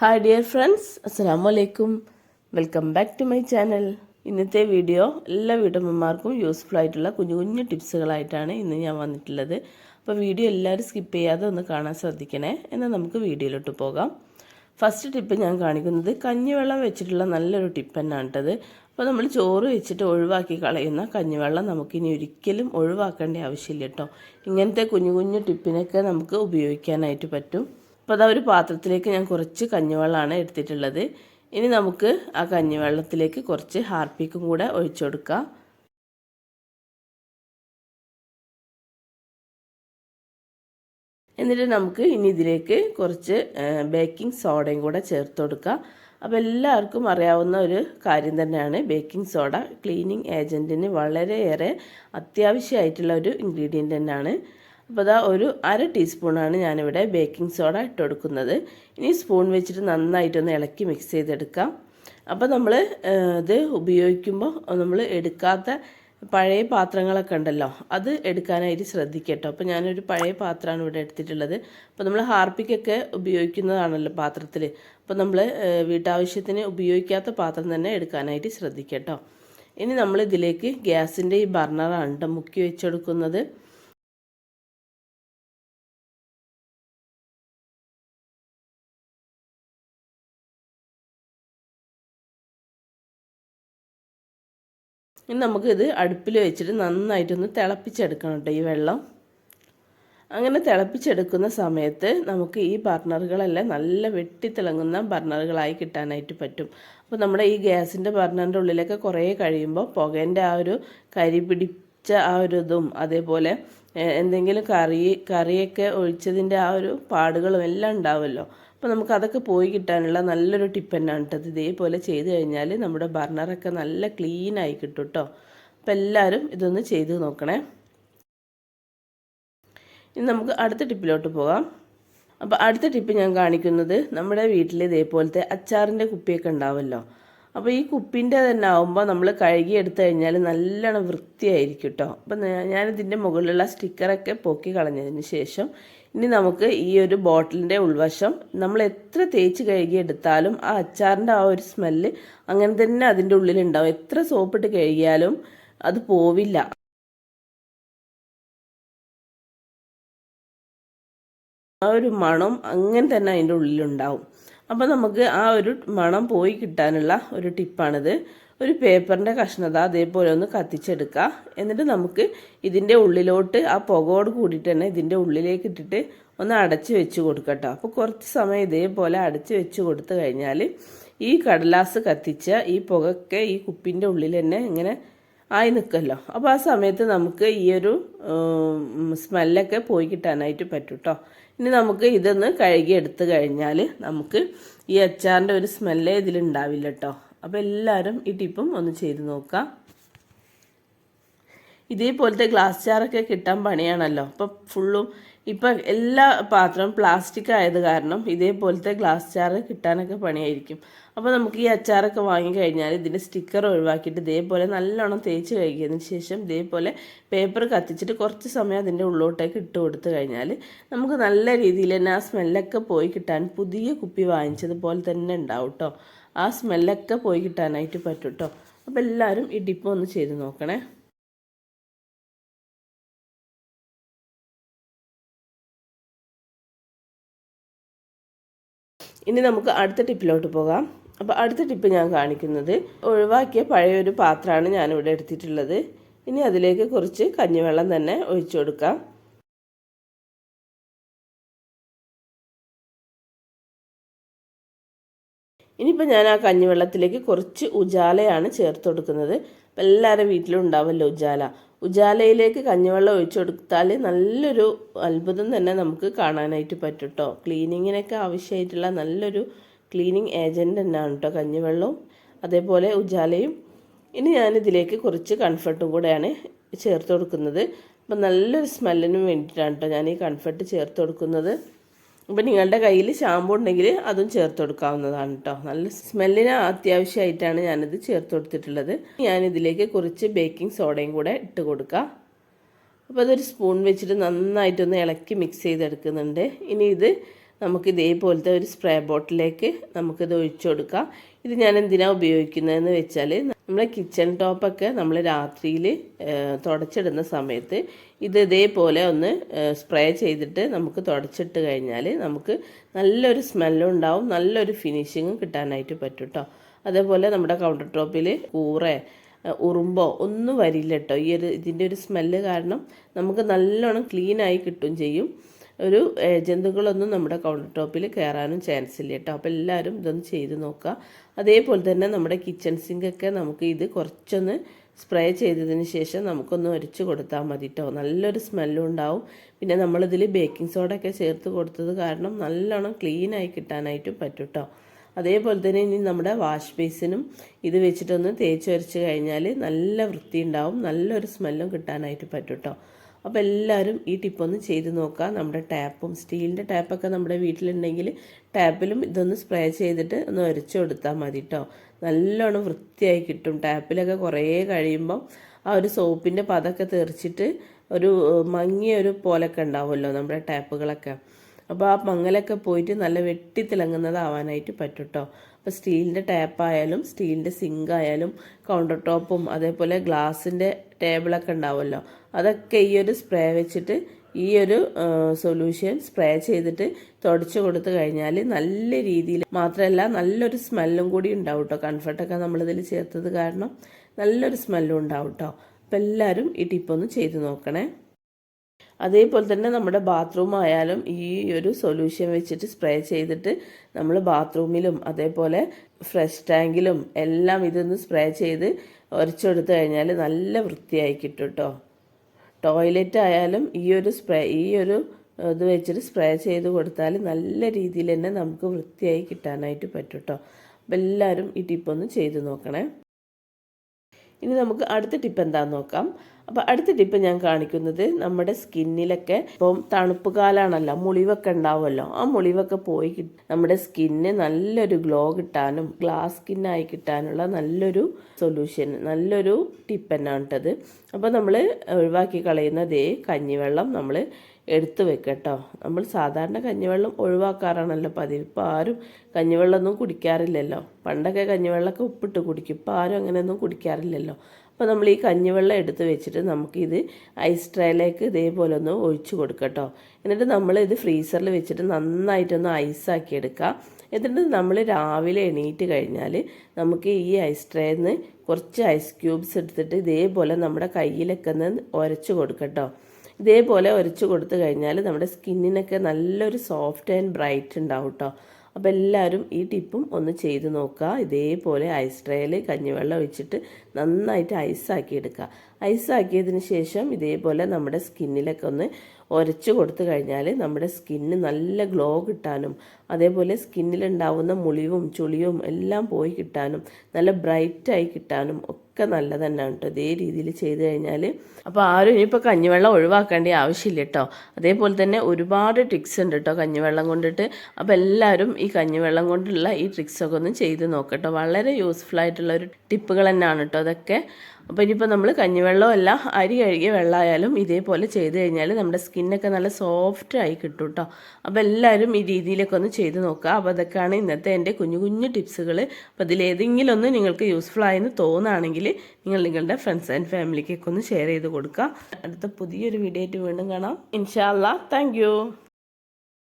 Hi dear friends അസ്സാം വലൈക്കും welcome back to my channel ഇന്നത്തെ വീഡിയോ എല്ലാ വീട്ടമ്മമാർക്കും യൂസ്ഫുൾ ആയിട്ടുള്ള കുഞ്ഞു കുഞ്ഞു ടിപ്സുകളായിട്ടാണ് ഇന്ന് ഞാൻ വന്നിട്ടുള്ളത്. അപ്പോൾ വീഡിയോ എല്ലാവരും സ്കിപ്പ് ചെയ്യാതെ ഒന്ന് കാണാൻ ശ്രദ്ധിക്കണേ. എന്നാൽ നമുക്ക് വീഡിയോയിലോട്ട് പോകാം. ഫസ്റ്റ് ടിപ്പ് ഞാൻ കാണിക്കുന്നത് കഞ്ഞിവെള്ളം വെച്ചിട്ടുള്ള നല്ലൊരു ടിപ്പ് തന്നെയാണ് അപ്പോൾ നമ്മൾ ചോറ് വെച്ചിട്ട് ഒഴിവാക്കി കളയുന്ന കഞ്ഞിവെള്ളം നമുക്കിനി ഒരിക്കലും ഒഴിവാക്കേണ്ട ആവശ്യമില്ല കേട്ടോ ഇങ്ങനത്തെ കുഞ്ഞു കുഞ്ഞു ടിപ്പിനൊക്കെ നമുക്ക് ഉപയോഗിക്കാനായിട്ട് പറ്റും. അപ്പോൾ അതാ ഒരു പാത്രത്തിലേക്ക് ഞാൻ കുറച്ച് കഞ്ഞിവെള്ളമാണ് എടുത്തിട്ടുള്ളത്. ഇനി നമുക്ക് ആ കഞ്ഞിവെള്ളത്തിലേക്ക് കുറച്ച് ഹാർപ്പിക്കും കൂടെ ഒഴിച്ചു കൊടുക്കാം എന്നിട്ട് നമുക്ക് ഇനി ഇതിലേക്ക് കുറച്ച് ബേക്കിംഗ് സോഡയും കൂടെ ചേർത്ത് കൊടുക്കാം അപ്പോൾ എല്ലാവർക്കും അറിയാവുന്ന ഒരു കാര്യം തന്നെയാണ് ബേക്കിംഗ് സോഡ. ക്ലീനിങ് ഏജന്റിന് വളരെയേറെ അത്യാവശ്യമായിട്ടുള്ള ഒരു ഇൻഗ്രീഡിയന്റ് തന്നെയാണ്. അപ്പോൾ അതാ ഒരു അര ടീസ്പൂണാണ് ഞാനിവിടെ ബേക്കിംഗ് സോഡ ഇട്ട് കൊടുക്കുന്നത് ഇനി സ്പൂൺ വെച്ചിട്ട് നന്നായിട്ടൊന്ന് ഇളക്കി മിക്സ് ചെയ്തെടുക്കാം. അപ്പോൾ നമ്മൾ ഇത് ഉപയോഗിക്കുമ്പോൾ നമ്മൾ എടുക്കാത്ത പഴയ പാത്രങ്ങളൊക്കെ ഉണ്ടല്ലോ അത് എടുക്കാനായിട്ട് ശ്രദ്ധിക്കട്ടോ. അപ്പോൾ ഞാനൊരു പഴയ പാത്രമാണ് ഇവിടെ എടുത്തിട്ടുള്ളത്. അപ്പോൾ നമ്മൾ ഹാർപ്പിക്കൊക്കെ ഉപയോഗിക്കുന്നതാണല്ലോ പാത്രത്തിൽ. അപ്പോൾ നമ്മൾ വീട്ടാവശ്യത്തിന് ഉപയോഗിക്കാത്ത പാത്രം തന്നെ എടുക്കാനായിട്ട് ശ്രദ്ധിക്കട്ടോ. ഇനി നമ്മൾ ഇതിലേക്ക് ഗ്യാസിന്റെ ഈ ബർണറാണ് മുക്കി വെച്ചെടുക്കുന്നത്. ഇനി നമുക്കിത് അടുപ്പിൽ വെച്ചിട്ട് നന്നായിട്ടൊന്ന് തിളപ്പിച്ചെടുക്കണം കേട്ടോ ഈ വെള്ളം. അങ്ങനെ തിളപ്പിച്ചെടുക്കുന്ന സമയത്ത് നമുക്ക് ഈ ബർണറുകളെല്ലാം നല്ല വെട്ടിത്തിളങ്ങുന്ന ബർണറുകളായി കിട്ടാനായിട്ട് പറ്റും. അപ്പോൾ നമ്മുടെ ഈ ഗ്യാസിന്റെ ബർണറിന്റെ ഉള്ളിലൊക്കെ കുറേ കഴിയുമ്പോൾ പുകേന്റെ ആ ഒരു കരി പിടിച്ച ആ ഒരു ഇതും അതേപോലെ എന്തെങ്കിലും കറി കറിയൊക്കെ ഒഴിച്ചതിന്റെ ആ ഒരു പാടുകളും എല്ലാം ഉണ്ടാവുമല്ലോ. അപ്പോൾ നമുക്ക് അതൊക്കെ പോയി കിട്ടാനുള്ള നല്ലൊരു ടിപ്പ് തന്നെയാണ് കേട്ടത് ഇതേപോലെ ചെയ്ത് കഴിഞ്ഞാൽ നമ്മുടെ ബർണറൊക്കെ നല്ല ക്ലീൻ ആയി കിട്ടും കേട്ടോ അപ്പോൾ എല്ലാവരും ഇതൊന്ന് ചെയ്ത് നോക്കണേ. ഇനി നമുക്ക് അടുത്ത ടിപ്പിലോട്ട് പോകാം. അപ്പോൾ അടുത്ത ടിപ്പ് ഞാൻ കാണിക്കുന്നത് നമ്മുടെ വീട്ടിൽ ഇതേപോലത്തെ അച്ചാറിന്റെ കുപ്പിയൊക്കെ ഉണ്ടാവുമല്ലോ അപ്പോൾ ഈ കുപ്പിന്റെ തന്നെ ആകുമ്പോൾ നമ്മൾ കഴുകി എടുത്തു കഴിഞ്ഞാൽ നല്ലോണം വൃത്തിയായിരിക്കും കേട്ടോ അപ്പം ഞാനിതിന്റെ മുകളിലുള്ള സ്റ്റിക്കറൊക്കെ പൊക്കി കളഞ്ഞതിന് ശേഷം ഇനി നമുക്ക് ഈ ഒരു ബോട്ടിലിന്റെ ഉൾവശം നമ്മൾ എത്ര തേച്ച് കഴുകി എടുത്താലും ആ അച്ചാറിന്റെ ആ ഒരു സ്മെല്ല് അങ്ങനെ തന്നെ അതിന്റെ ഉള്ളിലുണ്ടാവും എത്ര സോപ്പിട്ട് കഴുകിയാലും അത് പോവില്ല. ആ ഒരു മണം അങ്ങനെ തന്നെ അതിന്റെ ഉള്ളിലുണ്ടാവും അപ്പോൾ നമുക്ക് ആ ഒരു മണം പോയി കിട്ടാനുള്ള ഒരു ടിപ്പാണിത്. ഒരു പേപ്പറിന്റെ കഷ്ണത അതേപോലെ ഒന്ന് കത്തിച്ചെടുക്കുക എന്നിട്ട് നമുക്ക് ഇതിന്റെ ഉള്ളിലോട്ട് ആ പുകയോട് കൂടിയിട്ട് തന്നെ ഇതിന്റെ ഉള്ളിലേക്ക് ഇട്ടിട്ട് ഒന്ന് അടച്ച് വെച്ച് കൊടുക്കട്ടോ. അപ്പോൾ കുറച്ച് സമയം ഇതേപോലെ അടച്ച് വെച്ച് കൊടുത്തു കഴിഞ്ഞാൽ ഈ കടലാസ് കത്തിച്ച ഈ പുകയൊക്കെ ഈ കുപ്പിന്റെ ഉള്ളിൽ തന്നെ ഇങ്ങനെ ആയി നിൽക്കല്ലോ അപ്പോൾ ആ സമയത്ത് നമുക്ക് ഈ ഒരു സ്മെല്ലൊക്കെ പോയി കിട്ടാനായിട്ട് പറ്റും കേട്ടോ ഇനി നമുക്ക് ഇതൊന്ന് കഴുകി എടുത്തു കഴിഞ്ഞാൽ നമുക്ക് ഈ അച്ചാറിന്റെ ഒരു സ്മെല്ലേ ഇതിലുണ്ടാവില്ല കേട്ടോ അപ്പോൾ എല്ലാവരും ഈ ടിപ്പും ഒന്ന് ചെയ്ത് നോക്കാം. ഇതേപോലത്തെ ഗ്ലാസ് ജാറൊക്കെ കിട്ടാൻ പണിയാണല്ലോ. അപ്പം ഫുള്ളും ഇപ്പം എല്ലാ പാത്രവും പ്ലാസ്റ്റിക് ആയത് കാരണം ഇതേപോലത്തെ ഗ്ലാസ് ജാറ് കിട്ടാനൊക്കെ പണിയായിരിക്കും. അപ്പോൾ നമുക്ക് ഈ അച്ചാറൊക്കെ വാങ്ങിക്കഴിഞ്ഞാൽ ഇതിന്റെ സ്റ്റിക്കർ ഒഴിവാക്കിയിട്ട് ഇതേപോലെ നല്ലോണം തേച്ച് കഴിക്കിയതിന് ശേഷം ഇതേപോലെ പേപ്പർ കത്തിച്ചിട്ട് കുറച്ച് സമയം അതിന്റെ ഉള്ളോട്ടേക്ക് ഇട്ട് കൊടുത്തു കഴിഞ്ഞാൽ നമുക്ക് നല്ല രീതിയിൽ തന്നെ ആ സ്മെല്ലൊക്കെ പോയി കിട്ടാൻ പുതിയ കുപ്പി വാങ്ങിച്ചതുപോലെ തന്നെ ഉണ്ടാവും കേട്ടോ ആ സ്മെല്ലൊക്കെ പോയി കിട്ടാനായിട്ട് പറ്റും കേട്ടോ അപ്പോൾ എല്ലാവരും ഈ ഡിപ്പ് ഒന്ന് ചെയ്ത് നോക്കണേ. ഇനി നമുക്ക് അടുത്ത ടിപ്പിലോട്ട് പോകാം. അപ്പോൾ അടുത്ത ടിപ്പ് ഞാൻ കാണിക്കുന്നത്. ഒഴിവാക്കിയ പഴയൊരു പാത്രമാണ് ഞാനിവിടെ എടുത്തിട്ടുള്ളത്. ഇനി അതിലേക്ക് കുറച്ച് കഞ്ഞിവെള്ളം തന്നെ ഒഴിച്ചു കൊടുക്കാം. ഇനിയിപ്പോൾ ഞാൻ ആ കഞ്ഞിവെള്ളത്തിലേക്ക് കുറച്ച് ഉജാലയാണ് ചേർത്ത് കൊടുക്കുന്നത്. അപ്പം എല്ലാവരുടെ വീട്ടിലും ഉണ്ടാവുമല്ലോ ഉജാല. ഉജാലയിലേക്ക് കഞ്ഞിവെള്ളം ഒഴിച്ചു കൊടുത്താൽ നല്ലൊരു അത്ഭുതം തന്നെ നമുക്ക് കാണാനായിട്ട് പറ്റും കേട്ടോ ക്ലീനിങ്ങിനൊക്കെ ആവശ്യമായിട്ടുള്ള നല്ലൊരു ക്ലീനിങ് ഏജന്റ് തന്നെയാണ് കേട്ടോ കഞ്ഞിവെള്ളവും അതേപോലെ ഉജാലയും. ഇനി ഞാനിതിലേക്ക് കുറച്ച് കൺഫർട്ടും കൂടെയാണ് ചേർത്ത് കൊടുക്കുന്നത്. അപ്പം നല്ലൊരു സ്മെല്ലിന് വേണ്ടിയിട്ടാണ് കേട്ടോ ഞാൻ ഈ കൺഫർട്ട് ചേർത്ത് കൊടുക്കുന്നത്. അപ്പം നിങ്ങളുടെ കയ്യിൽ ഷാമ്പു ഉണ്ടെങ്കിൽ അതും ചേർത്ത് കൊടുക്കാവുന്നതാണ് കേട്ടോ. നല്ല സ്മെല്ലിന് അത്യാവശ്യമായിട്ടാണ് ഞാനിത് ചേർത്ത് കൊടുത്തിട്ടുള്ളത്. ഞാനിതിലേക്ക് കുറച്ച് ബേക്കിംഗ് സോഡയും കൂടെ ഇട്ട് കൊടുക്കാം. അപ്പോൾ അതൊരു സ്പൂൺ വെച്ചിട്ട് നന്നായിട്ടൊന്ന് ഇളക്കി മിക്സ് ചെയ്തെടുക്കുന്നുണ്ട്. ഇനി ഇത് നമുക്ക് ഇതേപോലത്തെ ഒരു സ്പ്രേ ബോട്ടിലേക്ക് നമുക്കിത് ഒഴിച്ചു കൊടുക്കാം. ഇത് ഞാൻ എന്തിനാണ് ഉപയോഗിക്കുന്നതെന്ന് വെച്ചാൽ നമ്മളെ കിച്ചൺ ടോപ്പൊക്കെ നമ്മൾ രാത്രിയിൽ തുടച്ചിടുന്ന സമയത്ത് ഇത് ഇതേപോലെ ഒന്ന് സ്പ്രേ ചെയ്തിട്ട് നമുക്ക് തുടച്ചിട്ട് കഴിഞ്ഞാൽ നമുക്ക് നല്ലൊരു സ്മെല്ലും ഉണ്ടാവും. നല്ലൊരു ഫിനിഷിങ്ങും കിട്ടാനായിട്ട് പറ്റും കേട്ടോ അതേപോലെ നമ്മുടെ കൗണ്ടർ ടോപ്പിൽ കൂറെ ഉറുമ്പോ ഒന്നും വരില്ല കേട്ടോ ഈ ഒരു ഇതിന്റെ ഒരു സ്മെല്ല് കാരണം നമുക്ക് നല്ലോണം ക്ലീനായി കിട്ടും ചെയ്യും. ഒരു ജന്തുക്കളൊന്നും നമ്മുടെ കൗണ്ടർ ടോപ്പിൽ കയറാനും ചാൻസ് ഇല്ല കേട്ടോ. അപ്പോൾ എല്ലാവരും ഇതൊന്ന് ചെയ്ത് നോക്കുക. അതേപോലെ തന്നെ നമ്മുടെ കിച്ചൺ സിങ്കൊക്കെ നമുക്ക് ഇത് കുറച്ചൊന്ന് സ്പ്രേ ചെയ്തതിന് ശേഷം നമുക്കൊന്ന് ഒരച്ച് കൊടുത്താൽ മതി കേട്ടോ. നല്ലൊരു സ്മെല്ലും ഉണ്ടാവും. പിന്നെ നമ്മളിതിൽ ബേക്കിംഗ് സോഡ ഒക്കെ ചേർത്ത് കൊടുത്തത് കാരണം നല്ലോണം ക്ലീനായി കിട്ടാനായിട്ടും പറ്റും കേട്ടോ. അതേപോലെ തന്നെ ഇനി നമ്മുടെ വാഷ് ബേസിനും ഇത് വെച്ചിട്ടൊന്ന് തേച്ച് വരച്ച് കഴിഞ്ഞാൽ നല്ല വൃത്തി ഉണ്ടാവും നല്ലൊരു സ്മെല്ലും കിട്ടാനായിട്ട് പറ്റും കേട്ടോ. അപ്പോൾ എല്ലാവരും ഈ ടിപ്പൊന്ന് ചെയ്ത് നോക്കുക നമ്മുടെ ടാപ്പും സ്റ്റീലിന്റെ ടാപ്പൊക്കെ നമ്മുടെ വീട്ടിലുണ്ടെങ്കിൽ ടാപ്പിലും ഇതൊന്ന് സ്പ്രേ ചെയ്തിട്ട് ഒന്ന് ഉരച്ചു കൊടുത്താൽ മതി കേട്ടോ നല്ലോണം വൃത്തിയായി കിട്ടും. ടാപ്പിലൊക്കെ കുറേ കഴിയുമ്പം ആ ഒരു സോപ്പിന്റെ പതൊക്കെ തെറിച്ചിട്ട് ഒരു മങ്ങിയ ഒരു പോലൊക്കെ ഉണ്ടാവുമല്ലോ നമ്മുടെ ടാപ്പുകളൊക്കെ അപ്പോൾ ആ മങ്ങലൊക്കെ പോയിട്ട് നല്ല വെട്ടി തിളങ്ങുന്നതാവാനായിട്ട് പറ്റും കേട്ടോ അപ്പോൾ സ്റ്റീലിന്റെ ടാപ്പായാലും സ്റ്റീലിന്റെ സിങ്ക് ആയാലും കൗണ്ടർ ടോപ്പും അതേപോലെ ഗ്ലാസിന്റെ ടേബിളൊക്കെ ഉണ്ടാവുമല്ലോ. അതൊക്കെ ഈ ഒരു സ്പ്രേ വെച്ചിട്ട് ഈ ഒരു സൊല്യൂഷൻ സ്പ്രേ ചെയ്തിട്ട് തുടച്ചു കൊടുത്തു കഴിഞ്ഞാൽ നല്ല രീതിയിൽ മാത്രമല്ല നല്ലൊരു സ്മെല്ലും കൂടി ഉണ്ടാവും കേട്ടോ കംഫർട്ടൊക്കെ നമ്മളിതിൽ ചേർത്തത് കാരണം നല്ലൊരു സ്മെല്ലും ഉണ്ടാവും കേട്ടോ അപ്പം എല്ലാവരും ഈ ടിപ്പൊന്ന് ചെയ്ത് നോക്കണേ. അതേപോലെ തന്നെ നമ്മുടെ ബാത്റൂം ആയാലും ഈ ഒരു സൊല്യൂഷൻ വെച്ചിട്ട് സ്പ്രേ ചെയ്തിട്ട് നമ്മൾ ബാത്റൂമിലും അതേപോലെ ഫ്രഷ് ടാങ്കിലും എല്ലാം ഇതൊന്ന് സ്പ്രേ ചെയ്ത് ഉരച്ചെടുത്തു കഴിഞ്ഞാൽ നല്ല വൃത്തിയായി കിട്ടും കേട്ടോ ടോയ്ലറ്റ് ആയാലും ഈ ഒരു സ്പ്രേ ഈ ഒരു ഇത് വെച്ചിട്ട് സ്പ്രേ ചെയ്ത് കൊടുത്താൽ നല്ല രീതിയിൽ തന്നെ നമുക്ക് വൃത്തിയായി കിട്ടാനായിട്ട് പറ്റും കേട്ടോ അപ്പം എല്ലാവരും ഈ ടിപ്പൊന്ന് ചെയ്ത് നോക്കണേ. ഇനി നമുക്ക് അടുത്ത ടിപ്പ് എന്താണെന്ന് നോക്കാം. അപ്പോൾ അടുത്ത ടിപ്പ് ഞാൻ കാണിക്കുന്നത് നമ്മുടെ സ്കിന്നിലൊക്കെ ഇപ്പം തണുപ്പ് കാലാണല്ലോ മുളിവൊക്കെ ഉണ്ടാവുമല്ലോ. ആ മുളിവൊക്കെ പോയി നമ്മുടെ സ്കിന്ന് നല്ലൊരു ഗ്ലോ കിട്ടാനും ഗ്ലാസ് സ്കിന്നായി കിട്ടാനുള്ള നല്ലൊരു സൊല്യൂഷൻ നല്ലൊരു ടിപ്പ് തന്നെയാണ് കേട്ടത് അപ്പോൾ നമ്മൾ ഒഴിവാക്കി കളയുന്ന ദേ കഞ്ഞിവെള്ളം നമ്മൾ എടുത്തു വെക്കട്ടോ നമ്മൾ സാധാരണ കഞ്ഞിവെള്ളം ഒഴിവാക്കാറാണല്ലോ പതിവ്. ഇപ്പോൾ ആരും കഞ്ഞിവെള്ളമൊന്നും കുടിക്കാറില്ലല്ലോ. പണ്ടൊക്കെ കഞ്ഞിവെള്ളമൊക്കെ ഉപ്പിട്ട് കുടിക്കും. ഇപ്പോൾ ആരും അങ്ങനെയൊന്നും കുടിക്കാറില്ലല്ലോ. അപ്പോൾ നമ്മൾ ഈ കഞ്ഞിവെള്ളം എടുത്ത് വെച്ചിട്ട് നമുക്കിത് ഐസ് ട്രേയിലേക്ക് ഇതേപോലെ ഒന്ന് ഒഴിച്ചു കൊടുക്കട്ടോ എന്നിട്ട് നമ്മൾ ഇത് ഫ്രീസറിൽ വെച്ചിട്ട് നന്നായിട്ടൊന്ന് ഐസാക്കി എടുക്കുക എന്നിട്ട് നമ്മൾ രാവിലെ എണീറ്റ് കഴിഞ്ഞാൽ നമുക്ക് ഈ ഐസ് ട്രേയിൽ നിന്ന് കുറച്ച് ഐസ് ക്യൂബ്സ് എടുത്തിട്ട് ഇതേപോലെ നമ്മുടെ കയ്യിലൊക്കെ ഒന്ന് ഉരച്ചു കൊടുക്കട്ടോ ഇതേപോലെ ഉരച്ചു കൊടുത്തു കഴിഞ്ഞാൽ നമ്മുടെ സ്കിന്നിനൊക്കെ നല്ലൊരു സോഫ്റ്റ് ആൻഡ് ബ്രൈറ്റ് ഉണ്ടാവും കേട്ടോ അപ്പോൾ എല്ലാവരും ഈ ടിപ്പും ഒന്ന് ചെയ്ത് നോക്കുക. ഇതേപോലെ ഐസ് ട്രേയിൽ കഞ്ഞിവെള്ളം ഒഴിച്ചിട്ട് നന്നായിട്ട് ഐസാക്കി എടുക്കുക. ഐസാക്കിയതിന് ശേഷം ഇതേപോലെ നമ്മുടെ സ്കിന്നിലൊക്കെ ഒന്ന് ഉരച്ചു കൊടുത്തു കഴിഞ്ഞാൽ നമ്മുടെ സ്കിന്ന് നല്ല ഗ്ലോ കിട്ടാനും അതേപോലെ സ്കിന്നിലുണ്ടാവുന്ന മുളിവും ചുളിയും എല്ലാം പോയി കിട്ടാനും നല്ല ബ്രൈറ്റായി കിട്ടാനും ഒക്കെ നല്ലത് തന്നെയാണ് കേട്ടോ ഇതേ രീതിയിൽ ചെയ്ത് കഴിഞ്ഞാൽ അപ്പോൾ ആരും ഇനിയിപ്പോൾ കഞ്ഞിവെള്ളം ഒഴിവാക്കേണ്ട ആവശ്യമില്ല കേട്ടോ അതേപോലെ തന്നെ ഒരുപാട് ട്രിക്സ് ഉണ്ട് കേട്ടോ കഞ്ഞിവെള്ളം കൊണ്ടിട്ട്. അപ്പോൾ എല്ലാവരും ഈ കഞ്ഞിവെള്ളം കൊണ്ടുള്ള ഈ ട്രിക്സൊക്കെ ഒന്ന് ചെയ്ത് നോക്കട്ടോ വളരെ യൂസ്ഫുൾ ആയിട്ടുള്ള ഒരു ടിപ്പുകൾ തന്നെയാണ് കേട്ടോ അതൊക്കെ അപ്പോൾ ഇനിയിപ്പോൾ നമ്മൾ കഞ്ഞിവെള്ളമല്ല അരി കഴുകിയ വെള്ളമായാലും ഇതേപോലെ ചെയ്ത് കഴിഞ്ഞാൽ നമ്മുടെ സ്കിന്നൊക്കെ നല്ല സോഫ്റ്റ് ആയി കിട്ടും കേട്ടോ അപ്പോൾ എല്ലാവരും ഈ രീതിയിലൊക്കെ ഒന്ന് ചെയ്ത് നോക്കുക. അപ്പോൾ അതൊക്കെയാണ് ഇന്നത്തെ എന്റെ കുഞ്ഞു കുഞ്ഞു ടിപ്സുകൾ അപ്പോൾ ഇതിലേതെങ്കിലും ഒന്ന് നിങ്ങൾക്ക് യൂസ്ഫുൾ ആയെന്ന് തോന്നുകയാണെങ്കിൽ നിങ്ങൾ നിങ്ങളുടെ ഫ്രണ്ട്സ് ആൻഡ് ഫാമിലിക്കൊക്കെ ഒന്ന് ഷെയർ ചെയ്ത് കൊടുക്കുക. അടുത്ത പുതിയൊരു വീഡിയോ ആയിട്ട് വീണ്ടും കാണാം. ഇൻഷാല്ല താങ്ക്